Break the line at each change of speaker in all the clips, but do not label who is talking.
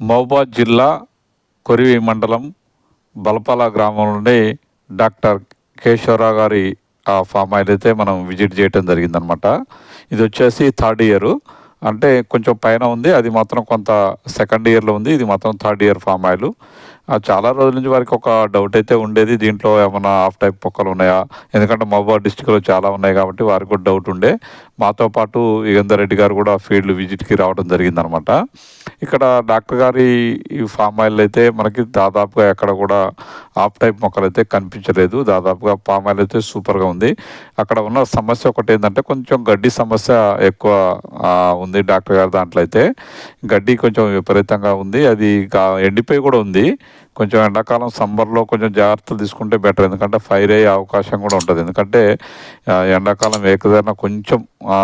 మహబాద్ జిల్లా కొరివి మండలం బలపాల గ్రామం నుండి డాక్టర్ కేశవరావు గారి ఆ ఫామ్ ఆయిల్ అయితే మనం విజిట్ చేయటం జరిగిందనమాట. ఇది వచ్చేసి థర్డ్ ఇయర్. అంటే కొంచెం పైన ఉంది అది మాత్రం కొంత సెకండ్ ఇయర్లో ఉంది ఇది మాత్రం థర్డ్ ఇయర్ ఫామ్ ఆయిల్. చాలా రోజుల నుంచి వారికి ఒక డౌట్ అయితే ఉండేది. దీంట్లో ఏమైనా ఆఫ్ టైప్ మొక్కలు ఉన్నాయా? ఎందుకంటే మహబాద్ డిస్టిక్లో చాలా ఉన్నాయి కాబట్టి వారికి కూడా డౌట్ ఉండే. మాతో పాటు యుగంధర్ రెడ్డి గారు కూడా ఫీల్డ్ విజిట్కి రావడం జరిగిందనమాట. ఇక్కడ డాక్టర్ గారి ఈ ఫామ్ ఆయిల్ అయితే మనకి దాదాపుగా ఎక్కడ కూడా ఆఫ్ టైప్ మొక్కలు అయితే కనిపించలేదు. దాదాపుగా పామ్ ఆయిల్ అయితే సూపర్గా ఉంది. అక్కడ ఉన్న సమస్య ఒకటి ఏంటంటే కొంచెం గడ్డి సమస్య ఎక్కువ ఉంది డాక్టర్ గారి దాంట్లో అయితే. గడ్డి కొంచెం విపరీతంగా ఉంది. అది ఎండిపోయి కూడా ఉంది. కొంచెం ఎండాకాలం సమ్మర్లో కొంచెం జాగ్రత్తలు తీసుకుంటే బెటర్. ఎందుకంటే ఫైర్ అయ్యే అవకాశం కూడా ఉంటుంది. ఎందుకంటే ఎండాకాలం ఏకదైనా కొంచెం ఆ,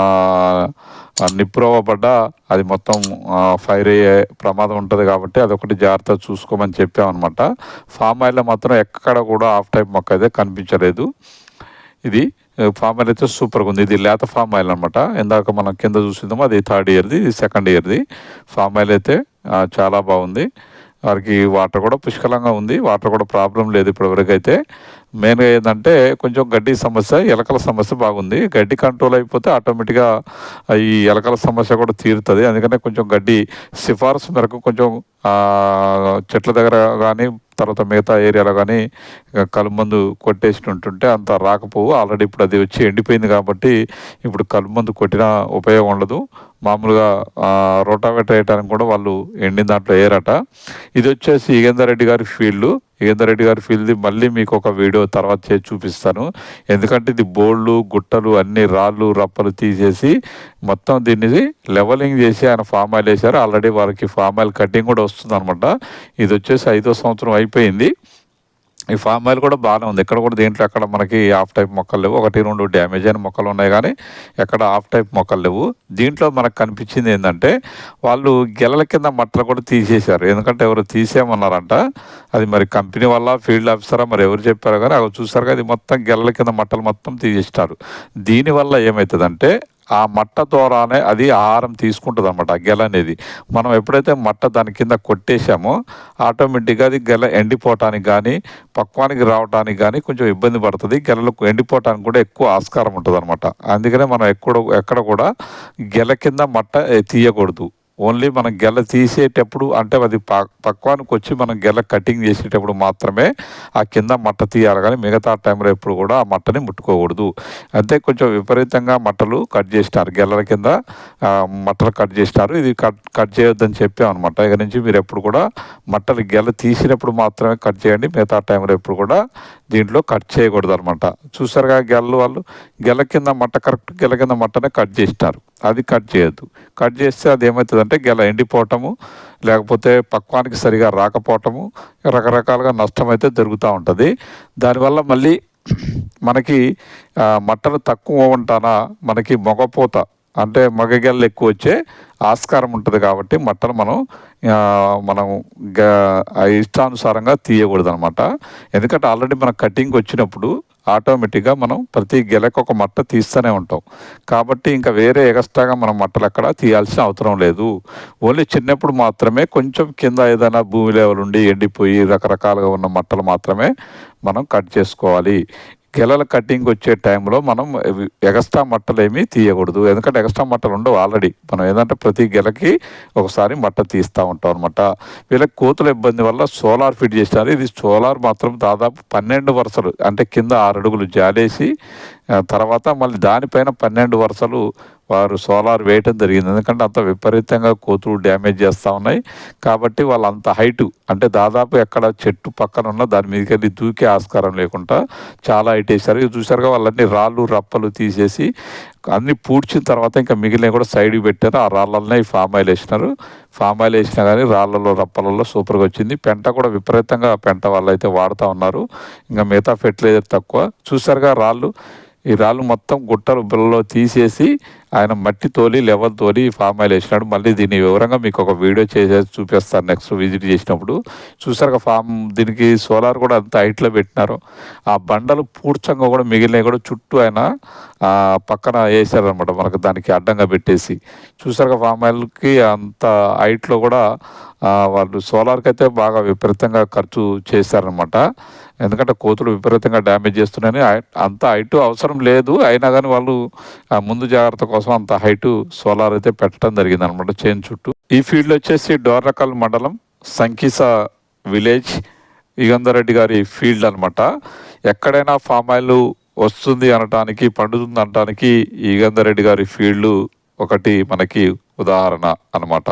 అది మొత్తం ఫైర్ అయ్యే ప్రమాదం ఉంటుంది కాబట్టి అదొకటి జాగ్రత్త చూసుకోమని చెప్పామన్నమాట. ఫామ్ ఆయిల్లో మాత్రం ఎక్కడ కూడా ఆఫ్ టైప్ మొక్క అయితే కనిపించలేదు. ఇది ఫామ్ ఆయిల్ అయితే సూపర్గా ఉంది. ఇది లేత ఫామ్ ఆయిల్ అనమాట ఇందాక మనం కింద చూసిందామో అది థర్డ్ ఇయర్ది ఇది సెకండ్ ఇయర్ది. ఫామ్ ఆయిల్ అయితే చాలా బాగుంది. వారికి వాటర్ కూడా పుష్కలంగా ఉంది. వాటర్ కూడా ప్రాబ్లం లేదు ఇప్పటివరకు అయితే మెయిన్గా ఏంటంటే కొంచెం గడ్డి సమస్య ఎలకల సమస్య బాగుంది. గడ్డి కంట్రోల్ అయిపోతే ఆటోమేటిక్గా ఈ ఎలకల సమస్య కూడా తీరుతుంది. అందుకనే కొంచెం గడ్డి సిఫార్సు మేరకు కొంచెం చెట్ల దగ్గర కానీ తర్వాత మిగతా ఏరియాలో కానీ కలుమందు కొట్టేసి ఉంటుంటే అంత రాకపోవు. ఆల్రెడీ ఇప్పుడు అది వచ్చి ఎండిపోయింది కాబట్టి ఇప్పుడు కలుమందు కొట్టినా ఉపయోగం ఉండదు. మామూలుగా రోటావేటర్ వేయడానికి కూడా వాళ్ళు ఎండిన దాంట్లో వేయరట. ఇది వచ్చేసి యుగేందర్ రెడ్డి గారి ఫీల్డ్. యుగేందర్ రెడ్డి గారి ఫీల్డ్ మళ్ళీ మీకు ఒక వీడియో తర్వాత చేసి చూపిస్తాను. ఎందుకంటే ఇది బోళ్ళు గుట్టలు అన్ని రాళ్ళు రప్పలు తీసేసి మొత్తం దీన్ని లెవలింగ్ చేసి ఆయన ఫామ్ ఆయిల్ వేశారు. ఆల్రెడీ వారికి ఫామ్ ఆయిల్ కటింగ్ కూడా వస్తుంది ఇది వచ్చేసి ఐదో సంవత్సరం అయిపోయింది. ఈ ఫామ్ ఆయిల్ కూడా బాగానే ఉంది. ఇక్కడ కూడా దీంట్లో ఎక్కడ మనకి ఆఫ్ టైప్ మొక్కలు లేవు. ఒకటి రెండు డ్యామేజ్ అయిన మొక్కలు ఉన్నాయి కానీ ఎక్కడ ఆఫ్ టైప్ మొక్కలు లేవు. దీంట్లో మనకు కనిపించింది ఏంటంటే వాళ్ళు గెలల కింద మట్టలు కూడా తీసేశారు. ఎందుకంటే ఎవరు తీసేయమన్నారంట. అది మరి కంపెనీ వల్ల ఫీల్డ్ ఆఫీసరా మరి ఎవరు చెప్పారో కానీ అవి చూసారు అది మొత్తం గెలల కింద మట్టలు మొత్తం తీసేస్తారు. దీనివల్ల ఏమవుతుందంటే ఆ మట్ట ద్వారానే అది ఆహారం తీసుకుంటుంది అనమాట గెల అనేది. మనం ఎప్పుడైతే మట్ట దాని కింద కొట్టేశామో ఆటోమేటిక్గా అది గెల ఎండిపోవటానికి కానీ పక్వానికి రావడానికి కానీ కొంచెం ఇబ్బంది పడుతుంది. గెలలకు ఎండిపోవటానికి కూడా ఎక్కువ ఆస్కారం ఉంటుంది అనమాట అందుకనే మనం ఎక్కడ ఎక్కడ కూడా గెల కింద మట్ట తీయకూడదు. ఓన్లీ మనం గెల తీసేటప్పుడు అంటే అది ప- పక్వానికి వచ్చి మనం గెల కటింగ్ చేసేటప్పుడు మాత్రమే ఆ కింద మట్ట తీయాలి. కానీ మిగతా టైంలో ఎప్పుడు కూడా ఆ మట్టని ముట్టుకోకూడదు. అంతే కొంచెం విపరీతంగా మట్టలు కట్ చేసినారు. గెలల కింద మట్టలు కట్ చేసినారు. ఇది కట్ కట్ చేయొద్దని చెప్పామన్నమాట. ఇక నుంచి మీరు ఎప్పుడు కూడా మట్టలు గెల తీసినప్పుడు మాత్రమే కట్ చేయండి. మిగతా టైంలో ఎప్పుడు కూడా దీంట్లో కట్ చేయకూడదు అనమాట చూసారుగా గెలలు వాళ్ళు? గెల కింద మట్ట కరెక్ట్ గెల కింద మట్టనే కట్ చేసినారు. అది కట్ చేయొద్దు. కట్ చేస్తే అది ఏమవుతుందంటే గెల ఎండిపోవటము లేకపోతే పక్వానికి సరిగా రాకపోవటము రకరకాలుగా నష్టం అయితే జరుగుతూ ఉంటుంది. దానివల్ల మళ్ళీ మనకి మట్టలు తక్కువ ఉంటానా మనకి మొగపోత అంటే మగగెళ్ళు ఎక్కువ వచ్చే ఆస్కారం ఉంటుంది కాబట్టి మట్టను మనం మనం గ- ఆ ఇష్టానుసారంగా తీయకూడదు అనమాట ఎందుకంటే ఆల్రెడీ మన కటింగ్ వచ్చినప్పుడు ఆటోమేటిక్గా మనం ప్రతి గెలకు ఒక మట్ట తీస్తూనే ఉంటాం. కాబట్టి ఇంకా వేరే ఎగస్ట్రాగా మనం మట్టలు అక్కడ తీయాల్సిన అవసరం లేదు. ఓన్లీ చిన్నప్పుడు మాత్రమే కొంచెం కింద ఏదైనా భూమి లెవెల్ ఉండి ఎండిపోయి రకరకాలుగా ఉన్న మట్టలు మాత్రమే మనం కట్ చేసుకోవాలి. గెలల కటింగ్ వచ్చే టైంలో మనం ఎగస్ట్రా మట్టలేమి తీయకూడదు. ఎందుకంటే ఎగస్ట్రా మట్టలు ఉండవు ఆల్రెడీ. మనం ఏంటంటే ప్రతి గెలకి ఒకసారి మట్ట తీస్తూ ఉంటాం అనమాట వీళ్ళకి కోతుల ఇబ్బంది వల్ల సోలార్ ఫిట్ చేసినారు. ఇది సోలార్ మాత్రం దాదాపు పన్నెండు వరుసలు అంటే కింద ఆరు అడుగులు జాలేసి తర్వాత మళ్ళీ దానిపైన పన్నెండు వరుసలు వారు సోలార్ వేయటం జరిగింది. ఎందుకంటే అంత విపరీతంగా కోతులు డ్యామేజ్ చేస్తూ ఉన్నాయి. కాబట్టి వాళ్ళు అంత హైటు అంటే దాదాపు ఎక్కడ చెట్టు పక్కన ఉన్న దాని మీదకి వెళ్ళి దూకే ఆస్కారం లేకుండా చాలా హైట్ వేశారు. ఇది చూసారుగా వాళ్ళన్ని రాళ్ళు రప్పలు తీసేసి అన్ని పూడ్చిన తర్వాత ఇంకా మిగిలినవి కూడా సైడ్కి పెట్టారు. ఆ రాళ్ళనే ఫామ్ ఆయిల్ వేసినారు. ఫామ్ ఆయిల్ వేసినా కానీ రాళ్ళలో రప్పలలో సూపర్గా వచ్చింది. పెంట కూడా విపరీతంగా పెంట వాళ్ళు అయితే వాడుతూ ఉన్నారు. ఇంకా మిగతా ఫెర్టిలైజర్ తక్కువ. చూసారుగా రాళ్ళు ఈ రాళ్ళు మొత్తం గుట్టలు బిల్లలో తీసేసి ఆయన మట్టి తోలి లెవెల్ తోలి ఫామ్ ఆయిల్ వేసినాడు. మళ్ళీ దీని వివరంగా మీకు ఒక వీడియో చేసేసి చూపిస్తాను నెక్స్ట్ విజిట్ చేసినప్పుడు. చూసారుగా ఫామ్ దీనికి సోలార్ కూడా అంత హైట్లో పెట్టినారు. ఆ బండలు పూడ్చంగా కూడా మిగిలినవి కూడా చుట్టూ ఆయన పక్కన వేసారనమాట మనకు దానికి అడ్డంగా పెట్టేసి. చూసారుగా ఫామ్ ఆయిల్కి అంత హైట్లో కూడా వాళ్ళు సోలార్కి అయితే బాగా విపరీతంగా ఖర్చు చేశారనమాట ఎందుకంటే కోతులు విపరీతంగా డ్యామేజ్ చేస్తున్నాయని అంత హైటు అవసరం లేదు. అయినా కానీ వాళ్ళు ఆ ముందు జాగ్రత్త కోసం అంత హైటు సోలార్ అయితే పెట్టడం జరిగింది అనమాట చేను చుట్టూ. ఈ ఫీల్డ్ వచ్చేసి డోర్రకల్ మండలం సంకీస విలేజ్ యుగంధరెడ్డి గారి ఫీల్డ్ అనమాట. ఎక్కడైనా ఫామ్ ఆయిల్ వస్తుంది అనటానికి పండుతుంది అనటానికి యుగంధరెడ్డి గారి ఫీల్డ్ ఒకటి మనకి ఉదాహరణ అన్నమాట